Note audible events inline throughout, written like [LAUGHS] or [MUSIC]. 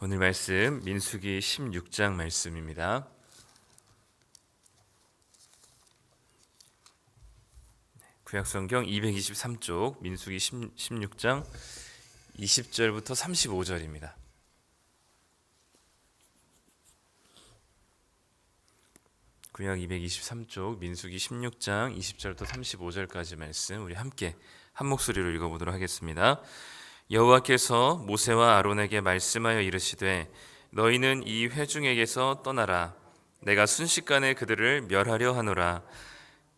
오늘 말씀 민수기 16장 말씀입니다. 구약성경 223쪽 민수기 16장 20절부터 35절입니다. 구약 223쪽 민수기 16장 20절부터 35절까지 말씀 우리 함께 한 목소리로 읽어보도록 하겠습니다. 여호와께서 모세와 아론에게 말씀하여 이르시되 너희는 이 회중에게서 떠나라. 내가 순식간에 그들을 멸하려 하노라.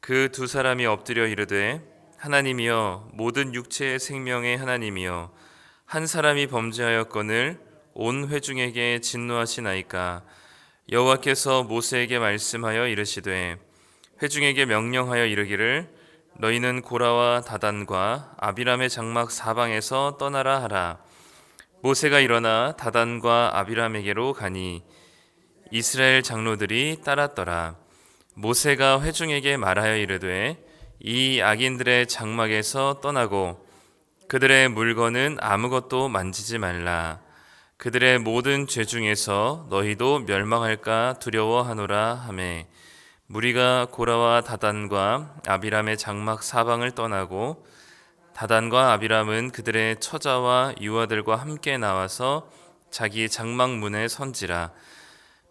그 두 사람이 엎드려 이르되 하나님이여 모든 육체의 생명의 하나님이여 한 사람이 범죄하였거늘 온 회중에게 진노하시나이까? 여호와께서 모세에게 말씀하여 이르시되 회중에게 명령하여 이르기를 너희는 고라와 다단과 아비람의 장막 사방에서 떠나라 하라. 모세가 일어나 다단과 아비람에게로 가니 이스라엘 장로들이 따랐더라. 모세가 회중에게 말하여 이르되 이 악인들의 장막에서 떠나고 그들의 물건은 아무것도 만지지 말라. 그들의 모든 죄 중에서 너희도 멸망할까 두려워하노라 하매 무리가 고라와 다단과 아비람의 장막 사방을 떠나고 다단과 아비람은 그들의 처자와 유아들과 함께 나와서 자기 장막 문에 선지라.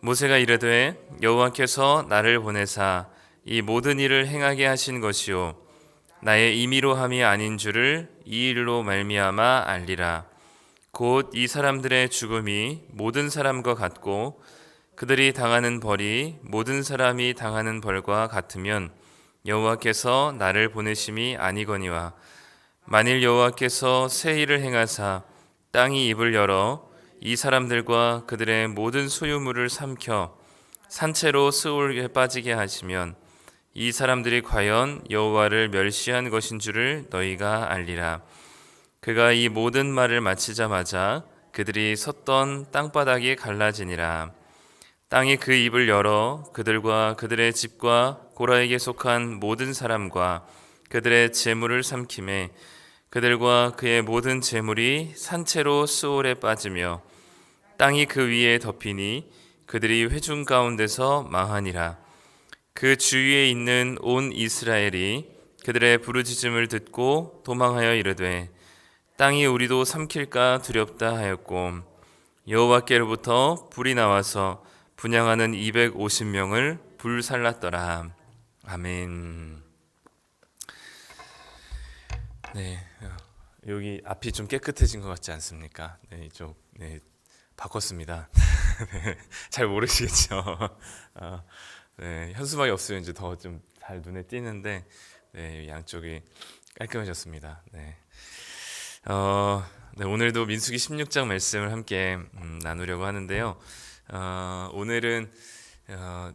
모세가 이르되 여호와께서 나를 보내사 이 모든 일을 행하게 하신 것이요. 나의 임의로 함이 아닌 줄을 이 일로 말미암아 알리라. 곧 이 사람들의 죽음이 모든 사람과 같고 그들이 당하는 벌이 모든 사람이 당하는 벌과 같으면 여호와께서 나를 보내심이 아니거니와 만일 여호와께서 새 일을 행하사 땅이 입을 열어 이 사람들과 그들의 모든 소유물을 삼켜 산채로 스올에 빠지게 하시면 이 사람들이 과연 여호와를 멸시한 것인 줄을 너희가 알리라. 그가 이 모든 말을 마치자마자 그들이 섰던 땅바닥이 갈라지니라 땅이 그 입을 열어 그들과 그들의 집과 고라에게 속한 모든 사람과 그들의 재물을 삼킴에 그들과 그의 모든 재물이 산채로 수올에 빠지며 땅이 그 위에 덮이니 그들이 회중 가운데서 망하니라. 그 주위에 있는 온 이스라엘이 그들의 부르짖음을 듣고 도망하여 이르되 땅이 우리도 삼킬까 두렵다 하였고 여호와께로부터 불이 나와서 분양하는 250명을 불살랐더라. 아멘. 네, 여기 앞이 좀 깨끗해진 것 같지 않습니까? 네, 이쪽 네, 바꿨습니다. [LAUGHS] 네, 잘 모르시겠죠? 어, 네, 현수막이 없으면 이제 더 좀 잘 눈에 띄는데 네, 양쪽이 깔끔해졌습니다. 네. 어, 네, 오늘도 민수기 16장 말씀을 함께 음, 나누려고 하는데요. 어, 오늘은 어,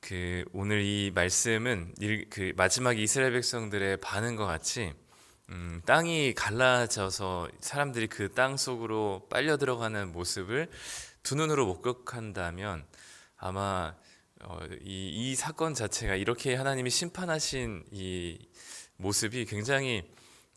그 오늘 이 말씀은 일, 그 마지막 이스라엘 백성들의 반응과 같이 음, 땅이 갈라져서 사람들이 그 땅 속으로 빨려 들어가는 모습을 두 눈으로 목격한다면 아마 어, 이, 이 사건 자체가 이렇게 하나님이 심판하신 이 모습이 굉장히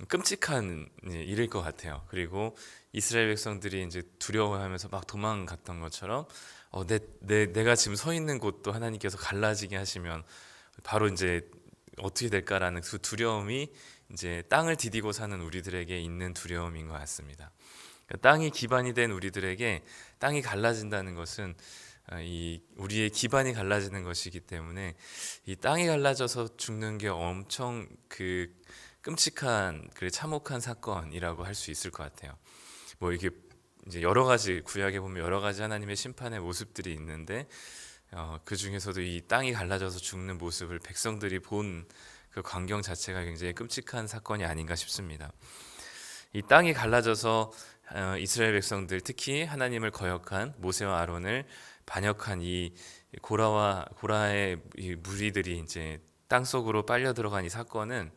끔찍한 일일 것 같아요. 그리고 이스라엘 백성들이 이제 두려워하면서 막 도망갔던 것처럼 어, 내, 내, 내가 지금 서 있는 곳도 하나님께서 갈라지게 하시면 바로 이제 어떻게 될까라는 그 두려움이 이제 땅을 디디고 사는 우리들에게 있는 두려움인 것 같습니다. 그러니까 땅이 기반이 된 우리들에게 땅이 갈라진다는 것은 어, 이 우리의 기반이 갈라지는 것이기 때문에 이 땅이 갈라져서 죽는 게 엄청 그 끔찍한 그 참혹한 사건이라고 할 수 있을 것 같아요. 뭐 이게 이제 여러 가지 구약에 보면 여러 가지 하나님의 심판의 모습들이 있는데 어, 그 중에서도 이 땅이 갈라져서 죽는 모습을 백성들이 본 그 광경 자체가 굉장히 끔찍한 사건이 아닌가 싶습니다. 이 땅이 갈라져서 어, 이스라엘 백성들 특히 하나님을 거역한 모세와 아론을 반역한 이 고라와 고라의 이 무리들이 이제 땅 속으로 빨려 들어간 이 사건은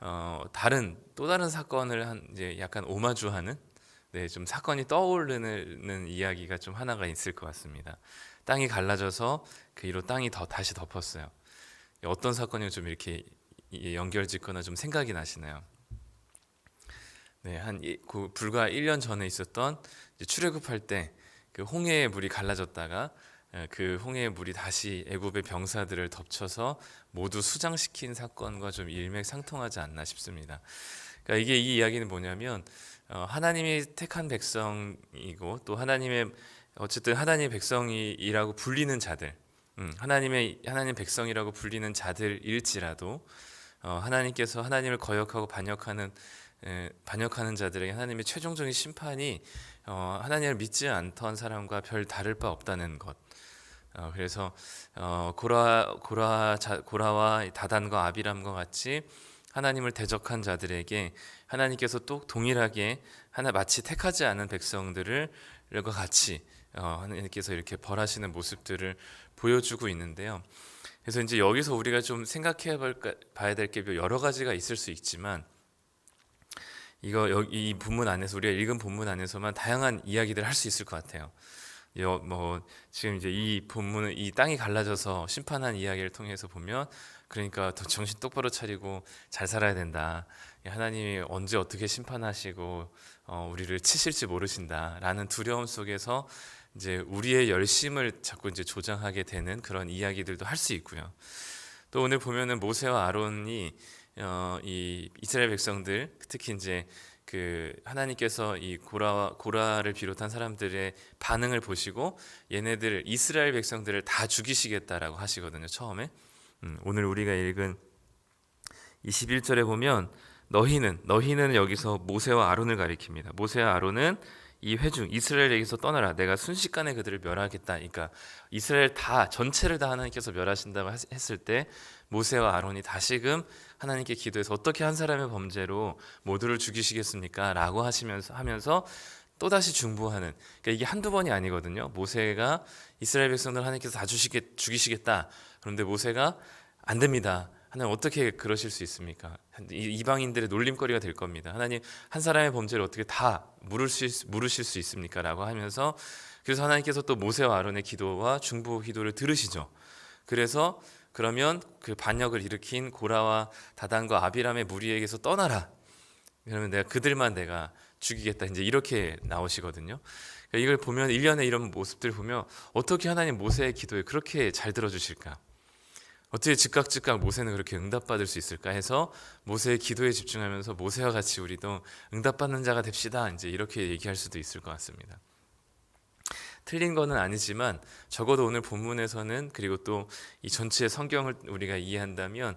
어, 다른 또 다른 사건을 한 이제 약간 오마주하는 네, 좀 사건이 떠오르는 이야기가 좀 하나가 있을 것 같습니다. 땅이 갈라져서 그 위로 땅이 더 다시 덮었어요. 어떤 사건이 좀 이렇게 연결짓거나 좀 생각이 나시나요? 네, 한 이, 그 불과 1년 전에 있었던 출애굽할 때 그 홍해의 물이 갈라졌다가 에, 그 홍해의 물이 다시 애굽의 병사들을 덮쳐서 모두 수장시킨 사건과 좀 일맥상통하지 않나 싶습니다. 그러니까 이게 이 이야기는 뭐냐면 어, 하나님이 택한 백성이고 또 하나님의 어쨌든 하나님의 백성이라고 불리는 자들, 음, 하나님의 하나님 백성이라고 불리는 자들일지라도 어, 하나님께서 하나님을 거역하고 반역하는 에, 반역하는 자들에게 하나님의 최종적인 심판이 어, 하나님을 믿지 않던 사람과 별 다를 바 없다는 것. 어, 그래서 어, 고라 고라 자, 고라와 다단과 아비람과 같이 하나님을 대적한 자들에게 하나님께서 또 동일하게 하나 마치 택하지 않은 백성들을 과 같이 어, 하나님께서 이렇게 벌하시는 모습들을 보여주고 있는데요. 그래서 이제 여기서 우리가 좀 생각해 봐야 될 게 여러 가지가 있을 수 있지만 이거 이 본문 안에서 우리가 읽은 본문 안에서만 다양한 이야기들을 할 수 있을 것 같아요. 여, 뭐 지금 이제 이 본문은 이 땅이 갈라져서 심판한 이야기를 통해서 보면 그러니까 더 정신 똑바로 차리고 잘 살아야 된다. 하나님이 언제 어떻게 심판하시고 어, 우리를 치실지 모르신다라는 두려움 속에서 이제 우리의 열심을 자꾸 이제 조장하게 되는 그런 이야기들도 할 수 있고요. 또 오늘 보면은 모세와 아론이 어, 이 이스라엘 백성들 특히 이제 그 하나님께서 이 고라와 고라를 비롯한 사람들의 반응을 보시고 얘네들 이스라엘 백성들을 다 죽이시겠다라고 하시거든요 처음에 음, 오늘 우리가 읽은 21절에 보면 너희는 너희는 여기서 모세와 아론을 가리킵니다. 모세와 아론은 이 회중 이스라엘에게서 떠나라. 내가 순식간에 그들을 멸하겠다. 그러니까 이스라엘 다 전체를 다 하나님께서 멸하신다고 했- 했을 때 모세와 아론이 다시금 하나님께 기도해서 어떻게 한 사람의 범죄로 모두를 죽이시겠습니까? 라고 하시면서 하면서 또 다시 중보하는 그러니까 이게 한두 번이 아니거든요. 모세가 이스라엘 백성들 하나님께서 다 주시겠, 죽이시겠다. 그런데 모세가 안 됩니다. 하나님 어떻게 그러실 수 있습니까? 이- 이방인들의 놀림거리가 될 겁니다. 하나님 한 사람의 범죄를 어떻게 다 물으실, 수- 물으실 수 있습니까? 라고 하면서 그래서 하나님께서 또 모세와 아론의 기도와 중보 기도를 들으시죠. 그래서 그러면 그 반역을 일으킨 고라와 다단과 아비람의 무리에게서 떠나라. 그러면 내가 그들만 내가 죽이겠다. 이제 이렇게 나오시거든요. 그러니까 이걸 보면 일련의 이런 모습들 보면 어떻게 하나님 모세의 기도에 그렇게 잘 들어주실까? 어떻게 즉각 즉각 모세는 그렇게 응답받을 수 있을까 해서 모세의 기도에 집중하면서 모세와 같이 우리도 응답받는 자가 됩시다. 이제 이렇게 얘기할 수도 있을 것 같습니다. 틀린 거는 아니지만 적어도 오늘 본문에서는 그리고 또 이 전체 성경을 우리가 이해한다면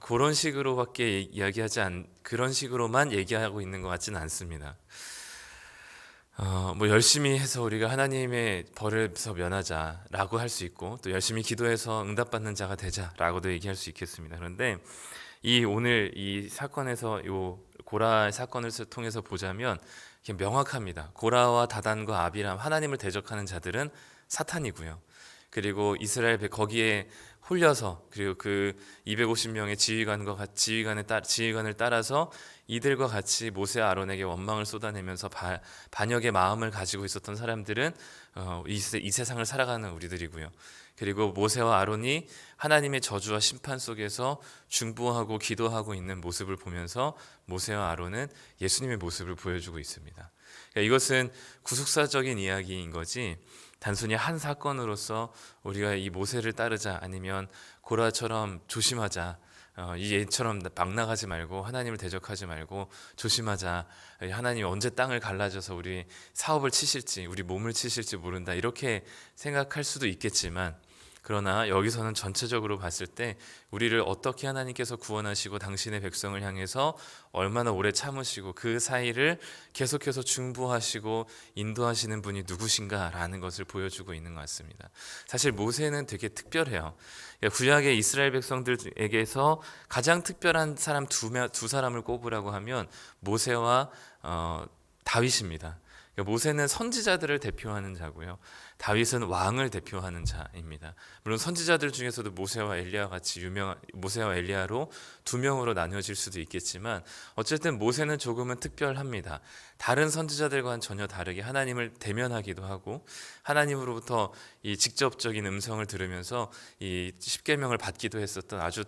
그런 식으로밖에 이야기하지 않 그런 식으로만 얘기하고 있는 것 같지는 않습니다. 어, 뭐 열심히 해서 우리가 하나님의 벌에서 면하자라고 할 수 있고 또 열심히 기도해서 응답받는 자가 되자라고도 얘기할 수 있겠습니다. 그런데 이 오늘 이 사건에서 요 고라 사건을 통해서 보자면 명확합니다. 고라와 다단과 아비람 하나님을 대적하는 자들은 사탄이고요. 그리고 이스라엘 백- 거기에 홀려서 그리고 그 250명의 지휘관과 같- 지휘관에 따, 지휘관을 따라서 이들과 같이 모세 아론에게 원망을 쏟아내면서 바, 반역의 마음을 가지고 있었던 사람들은 어, 이, 세- 이 세상을 살아가는 우리들이고요. 그리고 모세와 아론이 하나님의 저주와 심판 속에서 중보하고 기도하고 있는 모습을 보면서 모세와 아론은 예수님의 모습을 보여주고 있습니다. 그러니까 이것은 구속사적인 이야기인 거지 단순히 한 사건으로서 우리가 이 모세를 따르자 아니면 고라처럼 조심하자 어, 이막 나가지 말고 하나님을 대적하지 말고 조심하자. 하나님 언제 땅을 갈라져서 우리 사업을 치실지 우리 몸을 치실지 모른다. 이렇게 생각할 수도 있겠지만 그러나 여기서는 전체적으로 봤을 때 우리를 어떻게 하나님께서 구원하시고 당신의 백성을 향해서 얼마나 오래 참으시고 그 사이를 계속해서 중보하시고 인도하시는 분이 누구신가라는 것을 보여주고 있는 것 같습니다. 사실 모세는 되게 특별해요. 그러니까 구약의 이스라엘 백성들에게서 가장 특별한 사람 두, 명- 두 사람을 꼽으라고 하면 모세와 어, 다윗입니다. 그러니까 모세는 선지자들을 대표하는 자고요. 다윗은 왕을 대표하는 자입니다. 물론 선지자들 중에서도 모세와 엘리야 같이 유명 모세와 엘리야로 두 명으로 나뉘어질 수도 있겠지만 어쨌든 모세는 조금은 특별합니다. 다른 선지자들과는 전혀 다르게 하나님을 대면하기도 하고 하나님으로부터 이 직접적인 음성을 들으면서 이 십계명을 받기도 했었던 아주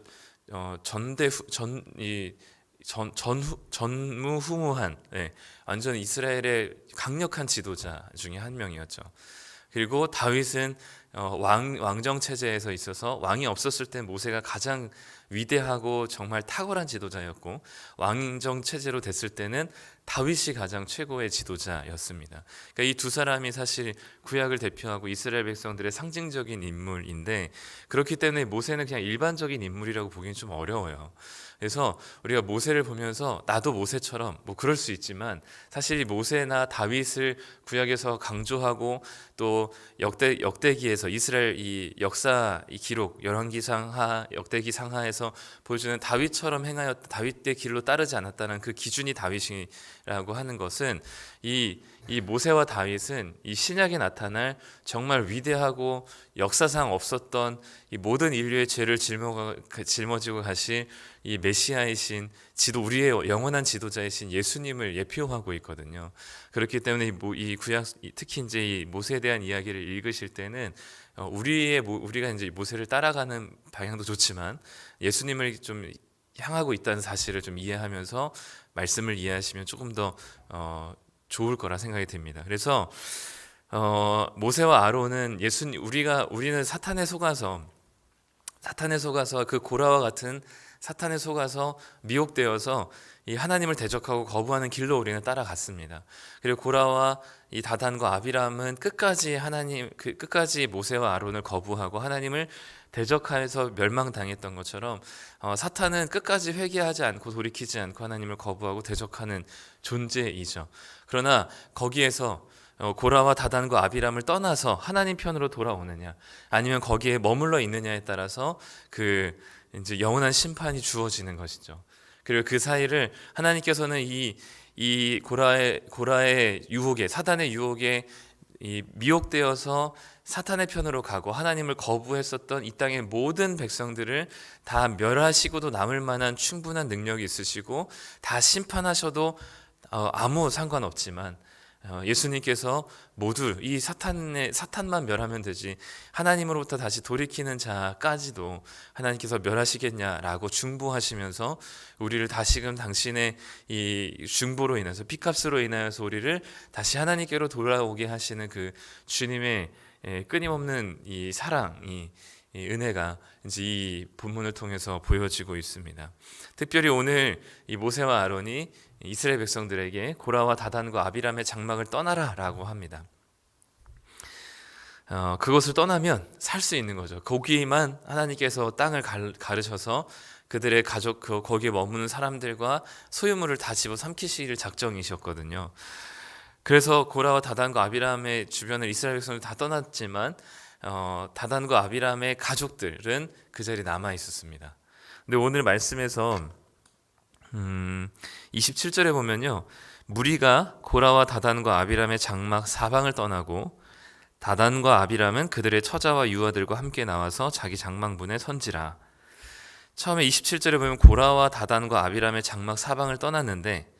어, 전대 전이 전, 전후, 전무후무한 예, 완전 이스라엘의 강력한 지도자 중에 한 명이었죠. 그리고 다윗은 어, 왕 왕정 체제에서 있어서 왕이 없었을 때 모세가 가장 위대하고 정말 탁월한 지도자였고 왕정 체제로 됐을 때는 다윗이 가장 최고의 지도자였습니다. 그러니까 이 두 사람이 사실 구약을 대표하고 이스라엘 백성들의 상징적인 인물인데 그렇기 때문에 모세는 그냥 일반적인 인물이라고 보기는 좀 어려워요. 그래서 우리가 모세를 보면서 나도 모세처럼 뭐 그럴 수 있지만 사실 모세나 다윗을 구약에서 강조하고 또 역대 역대기에서 이스라엘 이 역사 이 기록 열왕기 상하 역대기 상하에서 보여주는 다윗처럼 행하였 다윗의 길로 따르지 않았다는 그 기준이 다윗이 라고 하는 것은 이 이 모세와 다윗은 이 신약에 나타날 정말 위대하고 역사상 없었던 이 모든 인류의 죄를 짊어 짊어지고 가실 이 메시아이신 지도 우리의 영원한 지도자이신 예수님을 예표하고 있거든요. 그렇기 때문에 이, 구약 특히 이제 이 모세에 대한 이야기를 읽으실 때는 어, 우리의 모, 우리가 이제 모세를 따라가는 방향도 좋지만 예수님을 좀 향하고 있다는 사실을 좀 이해하면서 말씀을 이해하시면 조금 더 어, 좋을 거라 생각이 듭니다. 그래서 어, 모세와 아론은 예수 우리가 우리는 사탄에 속아서 사탄에 속아서 그 고라와 같은 사탄에 속아서 미혹되어서 이 하나님을 대적하고 거부하는 길로 우리는 따라갔습니다. 그리고 고라와 이 다단과 아비람은 끝까지 하나님 그 끝까지 모세와 아론을 거부하고 하나님을 대적하여서 멸망당했던 것처럼 어, 사탄은 끝까지 회개하지 않고 돌이키지 않고 하나님을 거부하고 대적하는 존재이죠. 그러나 거기에서 어, 고라와 다단과 아비람을 떠나서 하나님 편으로 돌아오느냐 아니면 거기에 머물러 있느냐에 따라서 그 이제 영원한 심판이 주어지는 것이죠. 그리고 그 사이를 하나님께서는 이, 이 고라의, 고라의 유혹에, 사단의 유혹에 이 미혹되어서 사탄의 편으로 가고 하나님을 거부했었던 이 땅의 모든 백성들을 다 멸하시고도 남을 만한 충분한 능력이 있으시고 다 심판하셔도 어, 아무 상관없지만 어, 예수님께서 모두 이 사탄의 사탄만 멸하면 되지 하나님으로부터 다시 돌이키는 자까지도 하나님께서 멸하시겠냐라고 중보하시면서 우리를 다시금 당신의 이 중보로 인해서 피값으로 인하여서 우리를 다시 하나님께로 돌아오게 하시는 그 주님의 예, 끊임없는 이 사랑이 이 은혜가 이제 이 본문을 통해서 보여지고 있습니다. 특별히 오늘 이 모세와 아론이 이스라엘 백성들에게 고라와 다단과 아비람의 장막을 떠나라라고 합니다. 어, 그것을 떠나면 살 수 있는 거죠. 거기만 하나님께서 땅을 가르셔서 그들의 가족 그 거기에 머무는 사람들과 소유물을 다 집어 삼키시기를 작정이셨거든요. 그래서 고라와 다단과 아비람의 주변을 이스라엘 백성들 다 떠났지만 어, 다단과 아비람의 가족들은 그 자리에 남아 있었습니다. 근데 오늘 말씀에서 음, 27절에 보면요. 무리가 고라와 다단과 아비람의 장막 사방을 떠나고 다단과 아비람은 그들의 처자와 유아들과 함께 나와서 자기 장막문에 선지라. 처음에 27절에 보면 고라와 다단과 아비람의 장막 사방을 떠났는데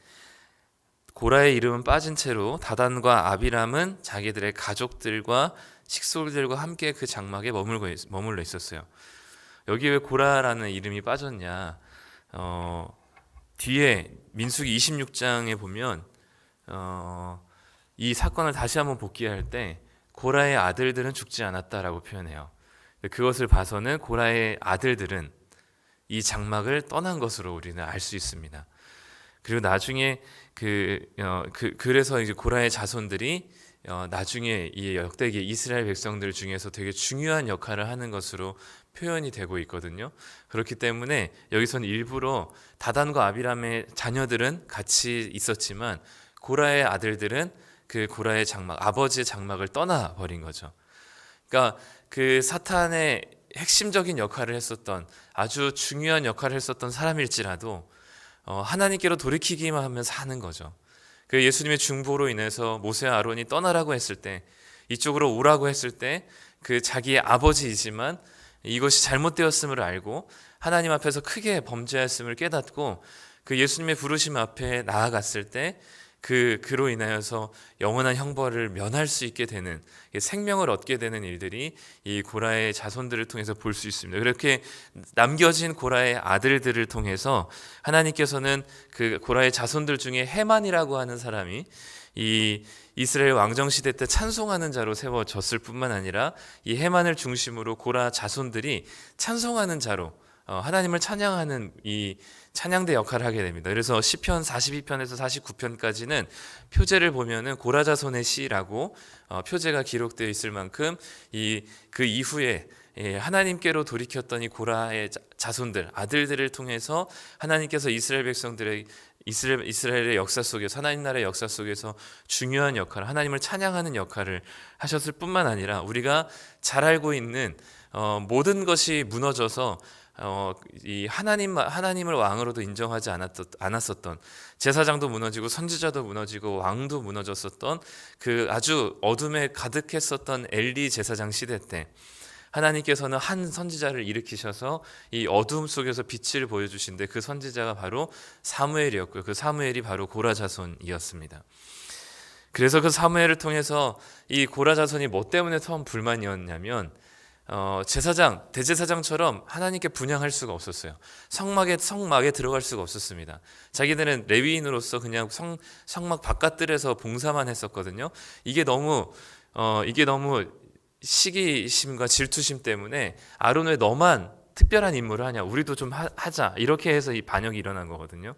고라의 이름은 빠진 채로 다단과 아비람은 자기들의 가족들과 식솔들과 함께 그 장막에 머물고 머물러 있었어요. 여기 왜 고라라는 이름이 빠졌냐? 어, 뒤에 민수기 26장에 보면 어, 이 사건을 다시 한번 복귀할 때 고라의 아들들은 죽지 않았다라고 표현해요. 그것을 봐서는 고라의 아들들은 이 장막을 떠난 것으로 우리는 알 수 있습니다. 그리고 나중에 그, 어, 그 그래서 이제 고라의 자손들이 어, 나중에 이 역대기 이스라엘 백성들 중에서 되게 중요한 역할을 하는 것으로 표현이 되고 있거든요. 그렇기 때문에 여기서는 일부러 다단과 아비람의 자녀들은 같이 있었지만 고라의 아들들은 그 고라의 장막, 아버지의 장막을 떠나 버린 거죠. 그러니까 그 사탄의 핵심적인 역할을 했었던 아주 중요한 역할을 했었던 사람일지라도 어, 하나님께로 돌이키기만 하면 사는 거죠. 그 예수님의 중보로 인해서 모세와 아론이 떠나라고 했을 때 이쪽으로 오라고 했을 때 그 자기의 아버지이지만 이것이 잘못되었음을 알고 하나님 앞에서 크게 범죄했음을 깨닫고 그 예수님의 부르심 앞에 나아갔을 때 그 그로 인하여서 영원한 형벌을 면할 수 있게 되는 생명을 얻게 되는 일들이 이 고라의 자손들을 통해서 볼 수 있습니다. 그렇게 남겨진 고라의 아들들을 통해서 하나님께서는 그 고라의 자손들 중에 해만이라고 하는 사람이 이 이스라엘 왕정 시대 때 찬송하는 자로 세워졌을 뿐만 아니라 이 해만을 중심으로 고라 자손들이 찬송하는 자로 어, 하나님을 찬양하는 이 찬양대 역할을 하게 됩니다. 그래서 시편 42편에서 49편까지는 표제를 보면은 고라자손의 시라고 어, 표제가 기록되어 있을 만큼 이 그 이후에 예, 하나님께로 돌이켰던 이 고라의 자- 자손들 아들들을 통해서 하나님께서 이스라엘 백성들의 이스라엘, 이스라엘의 역사 속에서 하나님 나라의 역사 속에서 중요한 역할을 하나님을 찬양하는 역할을 하셨을 뿐만 아니라 우리가 잘 알고 있는 어, 모든 것이 무너져서 어, 이 하나님 하나님을 왕으로도 인정하지 않았던, 않았었던 제사장도 무너지고 선지자도 무너지고 왕도 무너졌었던 그 아주 어둠에 가득했었던 엘리 제사장 시대 때 하나님께서는 한 선지자를 일으키셔서 이 어둠 속에서 빛을 보여주신데 그 선지자가 바로 사무엘이었고요. 그 사무엘이 바로 고라 자손이었습니다. 그래서 그 사무엘을 통해서 이 고라 자손이 뭐 때문에 처음 불만이었냐면 어, 제사장 대제사장처럼 하나님께 분양할 수가 없었어요. 성막에 성막에 들어갈 수가 없었습니다. 자기들은 레위인으로서 그냥 성 성막 바깥들에서 봉사만 했었거든요. 이게 너무 어, 이게 너무 시기심과 질투심 때문에 아론 왜 너만 특별한 임무를 하냐? 우리도 좀 하, 하자. 이렇게 해서 이 반역이 일어난 거거든요.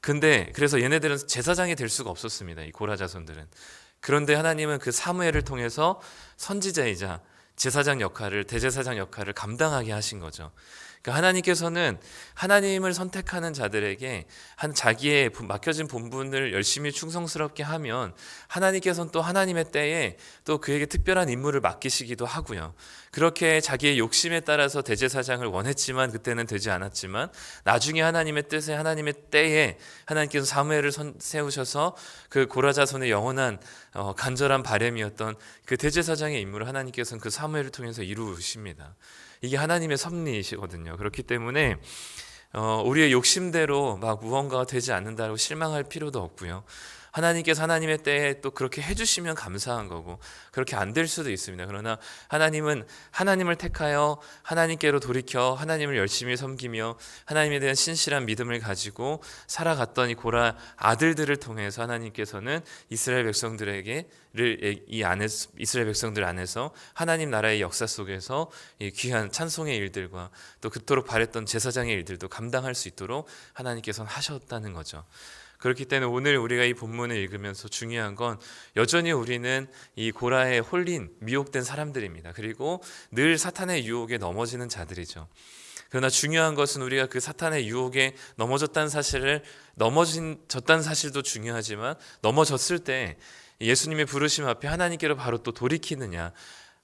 근데 그래서 얘네들은 제사장이 될 수가 없었습니다. 이 고라 자손들은. 그런데 하나님은 그 사무엘을 통해서 선지자이자 제사장 역할을 대제사장 역할을 감당하게 하신 거죠. 그러니까 하나님께서는 하나님을 선택하는 자들에게 한 자기의 맡겨진 본분을 열심히 충성스럽게 하면 하나님께서는 또 하나님의 때에 또 그에게 특별한 임무를 맡기시기도 하고요. 그렇게 자기의 욕심에 따라서 대제사장을 원했지만 그때는 되지 않았지만 나중에 하나님의 뜻에 하나님의 때에 하나님께서 사무엘을 선, 세우셔서 그 고라자손의 영원한 어, 간절한 바램이었던 그 대제사장의 임무를 하나님께서는 그 사무엘을 통해서 이루십니다. 이게 하나님의 섭리이시거든요. 그렇기 때문에 어, 우리의 욕심대로 막 무언가가 되지 않는다고 실망할 필요도 없고요. 하나님께서 하나님의 때에 또 그렇게 해주시면 감사한 거고 그렇게 안 될 수도 있습니다. 그러나 하나님은 하나님을 택하여 하나님께로 돌이켜 하나님을 열심히 섬기며 하나님에 대한 신실한 믿음을 가지고 살아갔던 이 고라 아들들을 통해서 하나님께서는 이스라엘 백성들에게 이 안에 이스라엘 백성들 안에서 하나님 나라의 역사 속에서 이 귀한 찬송의 일들과 또 그토록 바랬던 제사장의 일들도 감당할 수 있도록 하나님께서는 하셨다는 거죠. 그렇기 때문에 오늘 우리가 이 본문을 읽으면서 중요한 건 여전히 우리는 이 고라에 홀린 미혹된 사람들입니다. 그리고 늘 사탄의 유혹에 넘어지는 자들이죠. 그러나 중요한 것은 우리가 그 사탄의 유혹에 넘어졌다는 사실을 넘어졌다는 사실도 중요하지만 넘어졌을 때 예수님의 부르심 앞에 하나님께로 바로 또 돌이키느냐 어,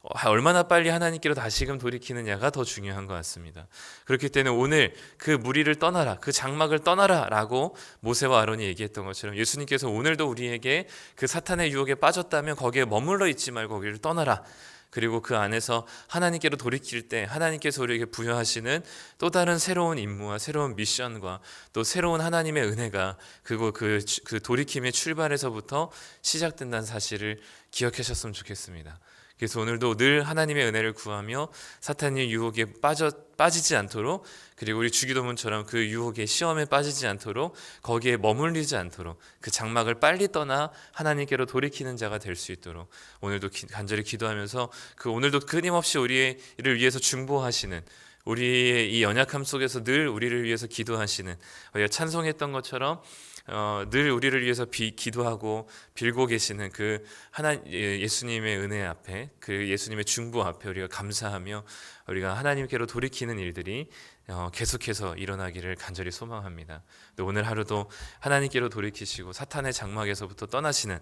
얼마나 빨리 하나님께로 다시금 돌이키느냐가 더 중요한 것 같습니다. 그렇기 때문에 오늘 그 무리를 떠나라, 그 장막을 떠나라라고 모세와 아론이 얘기했던 것처럼 예수님께서 오늘도 우리에게 그 사탄의 유혹에 빠졌다면 거기에 머물러 있지 말고 거기를 떠나라. 그리고 그 안에서 하나님께로 돌이킬 때 하나님께서 우리에게 부여하시는 또 다른 새로운 임무와 새로운 미션과 또 새로운 하나님의 은혜가 그리고 그, 그 돌이킴의 출발에서부터 시작된다는 사실을 기억하셨으면 좋겠습니다. 그래서 오늘도 늘 하나님의 은혜를 구하며 사탄의 유혹에 빠져 빠지지 않도록 그리고 우리 주기도문처럼 그 유혹의 시험에 빠지지 않도록 거기에 머물리지 않도록 그 장막을 빨리 떠나 하나님께로 돌이키는 자가 될 수 있도록 오늘도 기, 간절히 기도하면서 그 오늘도 끊임없이 우리를 위해서 중보하시는 우리의 이 연약함 속에서 늘 우리를 위해서 기도하시는 우리가 찬송했던 것처럼 어, 늘 우리를 위해서 비, 기도하고 빌고 계시는 그 하나 예, 예수님의 은혜 앞에 그 예수님의 중보 앞에 우리가 감사하며 우리가 하나님께로 돌이키는 일들이 어, 계속해서 일어나기를 간절히 소망합니다. 오늘 하루도 하나님께로 돌이키시고 사탄의 장막에서부터 떠나시는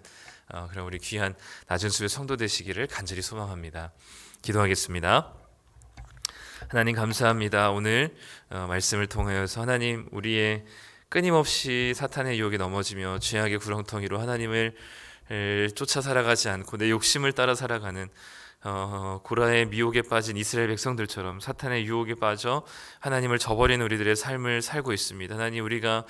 어, 그런 우리 귀한 낮은 수의 성도 되시기를 간절히 소망합니다. 기도하겠습니다. 하나님 감사합니다. 오늘 어, 말씀을 통하여서 하나님 우리의 끊임없이 사탄의 유혹에 넘어지며 죄악의 구렁텅이로 하나님을 쫓아 살아가지 않고 내 욕심을 따라 살아가는 어, 고라의 미혹에 빠진 이스라엘 백성들처럼 사탄의 유혹에 빠져 하나님을 저버린 우리들의 삶을 살고 있습니다. 하나님 우리가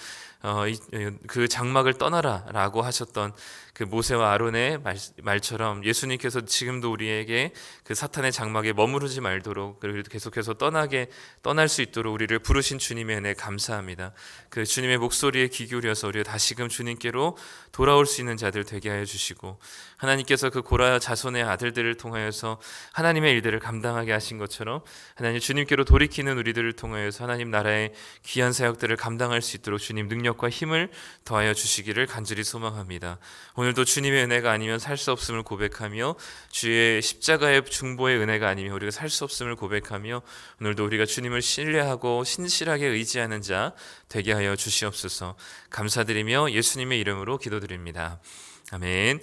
그 장막을 떠나라라고 하셨던 그 모세와 아론의 말, 말처럼 예수님께서 지금도 우리에게 그 사탄의 장막에 머무르지 말도록 그리고 계속해서 떠나게 떠날 수 있도록 우리를 부르신 주님의 은혜 감사합니다. 그 주님의 목소리에 귀 기울여서 우리가 다시금 주님께로 돌아올 수 있는 자들 되게 하여 주시고 하나님께서 그 고라 자손의 아들들을 통하여서 하나님의 일들을 감당하게 하신 것처럼 하나님 주님께로 돌이키는 우리들을 통하여서 하나님 나라의 귀한 사역들을 감당할 수 있도록 주님 능력과 힘을 더하여 주시기를 간절히 소망합니다. 오늘도 주님의 은혜가 아니면 살 수 없음을 고백하며 주의 십자가의 중보의 은혜가 아니면 우리가 살 수 없음을 고백하며 오늘도 우리가 주님을 신뢰하고 신실하게 의지하는 자 되게 하여 주시옵소서. 감사드리며 예수님의 이름으로 기도드립니다. 아멘.